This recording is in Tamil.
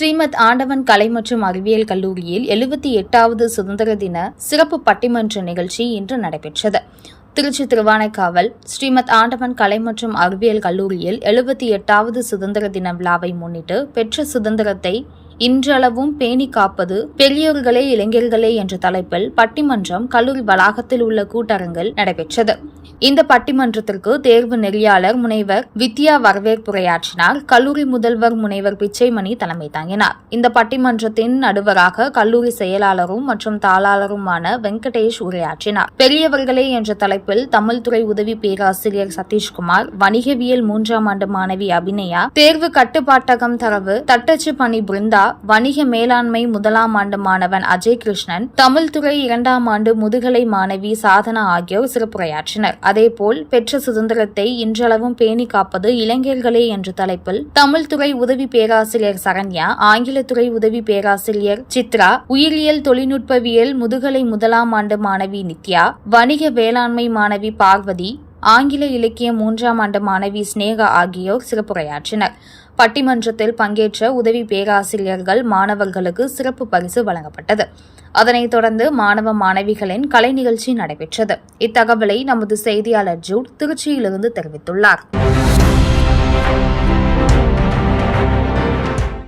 ஸ்ரீமத் ஆண்டவன் கலை மற்றும் அறிவியல் கல்லூரியில் எழுபத்தி எட்டாவது சுதந்திர தின சிறப்பு பட்டிமன்ற நிகழ்ச்சி இன்று நடைபெற்றது. திருச்சி திருவானைக்காவல் ஸ்ரீமத் ஆண்டவன் கலை மற்றும் அறிவியல் கல்லூரியில் எழுபத்தி எட்டாவது சுதந்திர தின விழாவை முன்னிட்டு பெற்ற சுதந்திரத்தை இன்றளவும் பேணி காப்பது பெரியோர்களே இளைஞர்களே என்ற தலைப்பில் பட்டிமன்றம் கல்லூரி வளாகத்தில் உள்ள கூட்டரங்கில் நடைபெற்றது. இந்த பட்டிமன்றத்திற்கு தேர்வு நெறியாளர் முனைவர் வித்யா வரவேற்புரையாற்றினார் கல்லூரி முதல்வர் முனைவர் பிச்சைமணி தலைமை தாங்கினார். இந்த பட்டிமன்றத்தின் நடுவராக கல்லூரி செயலாளரும் மற்றும் தாளாளருமான வெங்கடேஷ் உரையாற்றினார். பெரியவர்களே என்ற தலைப்பில் தமிழ் துறை உதவி பேராசிரியர் சதீஷ்குமார் வணிகவியல் மூன்றாம் ஆண்டு மாணவி அபிநயா தேர்வு கட்டுப்பாட்டகம் தரவு தட்டச்சு பணி பிருந்தா வணிக மேலாண்மை முதலாம் ஆண்டு மாணவன் அஜய் கிருஷ்ணன் தமிழ் துறை இரண்டாம் ஆண்டு முதுகலை மாணவி சாதனா ஆகியோர் சிறப்புரையாற்றினர். அதேபோல் பெற்ற சுதந்திரத்தை இன்றளவும் பேணி காப்பது இளைஞர்களே என்ற தலைப்பில் தமிழ் துறை உதவி பேராசிரியர் சரண்யா ஆங்கிலத்துறை உதவி பேராசிரியர் சித்ரா உயிரியல் தொழில்நுட்பவியல் முதுகலை முதலாம் ஆண்டு மாணவி நித்யா வணிக வேளாண்மை மாணவி பார்வதி ஆங்கில இலக்கிய மூன்றாம் ஆண்டு மாணவி ஸ்னேகா ஆகியோர் சிறப்புரையாற்றினர். பட்டிமன்றத்தில் பங்கேற்ற உதவி பேராசிரியர்கள் மாணவர்களுக்கு சிறப்பு பரிசு வழங்கப்பட்டது. அதனைத் தொடர்ந்து மாணவ மாணவிகளின் கலை நிகழ்ச்சி நடைபெற்றது. இத்தகவலை நமது செய்தியாளர் ஜூட் திருச்சியிலிருந்து தெரிவித்துள்ளார்.